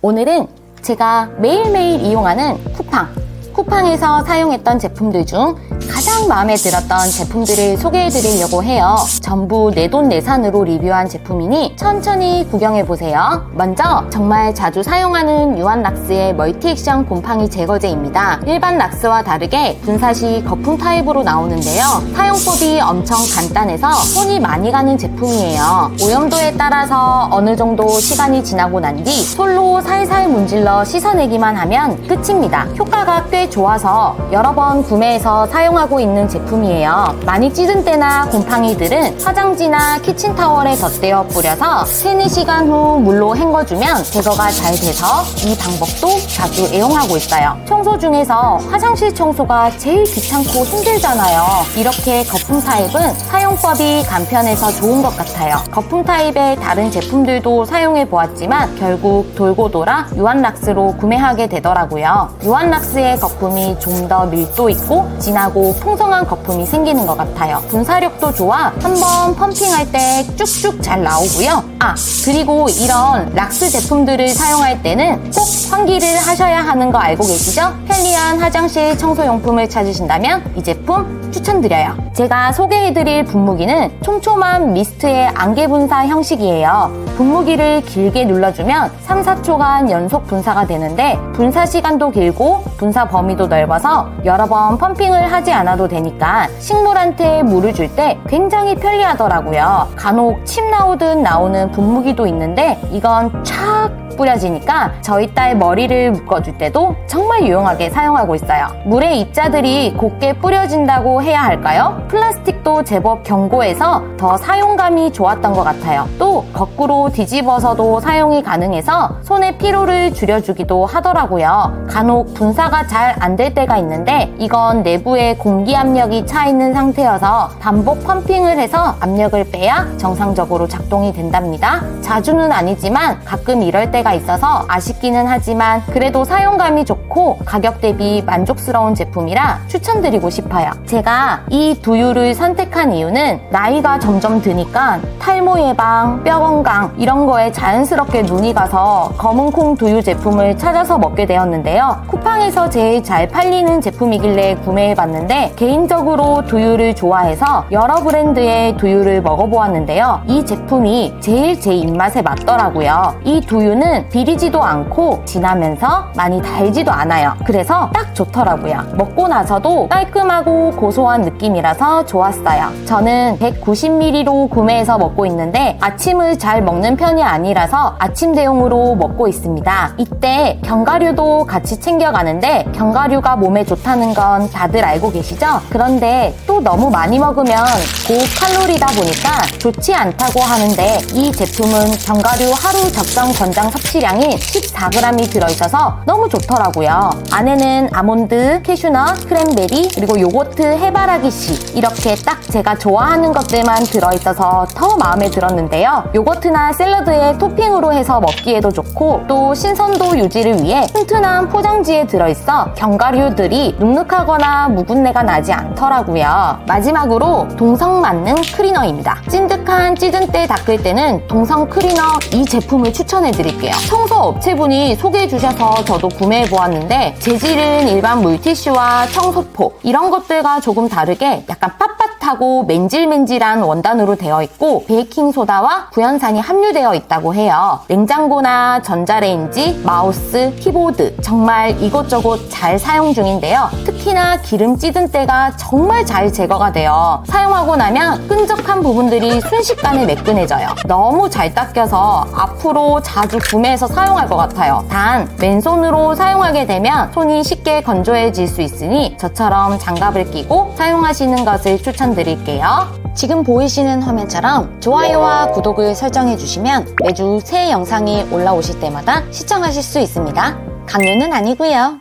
오늘은 제가 매일매일 이용하는 쿠팡, 쿠팡에서 사용했던 제품들 중 가장 마음에 들었던 제품들을 소개해 드리려고 해요. 전부 내돈내산으로 리뷰한 제품이니 천천히 구경해 보세요. 먼저 정말 자주 사용하는 유한 락스의 멀티 액션 곰팡이 제거제입니다. 일반 락스와 다르게 분사 시 거품 타입으로 나오는데요. 사용법이 엄청 간단해서 손이 많이 가는 제품이에요. 오염도에 따라서 어느 정도 시간이 지나고 난 뒤 솔로 살살 문질러 씻어내기만 하면 끝입니다. 효과가 꽤 좋아서 여러 번 구매해서 사용 하고 있는 제품이에요. 많이 찌든 때나 곰팡이들은 화장지나 키친타월에 덧대어 뿌려서 3, 4시간 후 물로 헹궈주면 제거가 잘 돼서 이 방법도 자주 애용하고 있어요. 청소 중에서 화장실 청소가 제일 귀찮고 힘들잖아요. 이렇게 거품 타입은 사용법이 간편해서 좋은 것 같아요. 거품 타입의 다른 제품들도 사용해 보았지만 결국 돌고 돌아 유한락스로 구매하게 되더라고요. 유한락스의 거품이 좀 더 밀도 있고 진하고 풍성한 거품이 생기는 것 같아요. 분사력도 좋아 한번 펌핑할 때 쭉쭉 잘 나오고요. 아 그리고 이런 락스 제품들을 사용할 때는 꼭 환기를 하셔야 하는 거 알고 계시죠? 편리한 화장실 청소용품을 찾으신다면 이 제품 추천드려요. 제가 소개해드릴 분무기는 촘촘한 미스트의 안개 분사 형식이에요. 분무기를 길게 눌러주면 3, 4초간 연속 분사가 되는데 분사 시간도 길고 분사 범위도 넓어서 여러 번 펌핑을 하지 않아도 되니까 식물한테 물을 줄 때 굉장히 편리하더라고요. 간혹 침 나오듯 나오는 분무기도 있는데 이건 촥 뿌려지니까 저희 딸 머리를 묶어줄 때도 정말 유용하게 사용하고 있어요. 물에 입자들이 곱게 뿌려진다고 해야 할까요? 플라스틱도 제법 견고해서 더 사용감이 좋았던 것 같아요. 또 거꾸로 뒤집어서도 사용이 가능해서 손의 피로를 줄여주기도 하더라고요. 간혹 분사가 잘 안 될 때가 있는데 이건 내부에 공기 압력이 차 있는 상태여서 반복 펌핑을 해서 압력을 빼야 정상적으로 작동이 된답니다. 자주는 아니지만 가끔 이럴 때가 있어서 아쉽기는 하지만 그래도 사용감이 좋고 가격 대비 만족스러운 제품이라 추천드리고 싶어요. 제가 이 두유를 선택한 이유는 나이가 점점 드니까 탈모 예방, 뼈 건강 이런 거에 자연스럽게 눈이 가서 검은콩 두유 제품을 찾아서 먹게 되었는데요. 쿠팡에서 제일 잘 팔리는 제품이길래 구매해봤는데 개인적으로 두유를 좋아해서 여러 브랜드의 두유를 먹어보았는데요. 이 제품이 제일 제 입맛에 맞더라고요. 이 두유는 비리지도 않고 진하면서 많이 달지도 않아요. 그래서 딱 좋더라고요. 먹고 나서도 깔끔하고 고소한 느낌이라서 좋았어요. 저는 190ml로 구매해서 먹고 있는데 아침을 잘 먹는 편이 아니라서 아침 대용으로 먹고 있습니다. 이때 견과류도 같이 챙겨가는데 견과류가 몸에 좋다는 건 다들 알고 계시죠? 그런데 또 너무 많이 먹으면 고칼로리다 보니까 좋지 않다고 하는데 이 제품은 견과류 하루 적정 권장 섭취 량이 14g이 들어있어서 너무 좋더라고요. 안에는 아몬드, 캐슈넛, 크랜베리, 그리고 요거트, 해바라기 씨 이렇게 딱 제가 좋아하는 것들만 들어있어서 더 마음에 들었는데요. 요거트나 샐러드에 토핑으로 해서 먹기에도 좋고 또 신선도 유지를 위해 튼튼한 포장지에 들어있어 견과류들이 눅눅하거나 묵은내가 나지 않더라고요. 마지막으로 동성 맞는 클리너입니다. 찐득한 찌든 때 닦을 때는 동성 클리너 이 제품을 추천해 드릴게요. 청소 업체분이 소개해 주셔서 저도 구매해 보았는데 재질은 일반 물티슈와 청소포 이런 것들과 조금 다르게 약간 빳빳하고 맨질맨질한 원단으로 되어 있고 베이킹 소다와 구연산이 함유되어 있다고 해요. 냉장고나 전자레인지, 마우스, 키보드 정말 이것저것 잘 사용 중인데요. 특히나 기름 찌든 때가 정말 잘 제거가 돼요. 사용하고 나면 끈적한 부분들이 순식간에 매끈해져요. 너무 잘 닦여서 앞으로 자주 구매해서 사용할 것 같아요. 단 맨손으로 사용하게 되면 손이 쉽게 건조해질 수 있으니 저처럼 장갑을 끼고 사용하시는 것을 추천드릴게요. 지금 보이시는 화면처럼 좋아요와 구독을 설정해 주시면 매주 새 영상이 올라오실 때마다 시청하실 수 있습니다. 강요는 아니고요.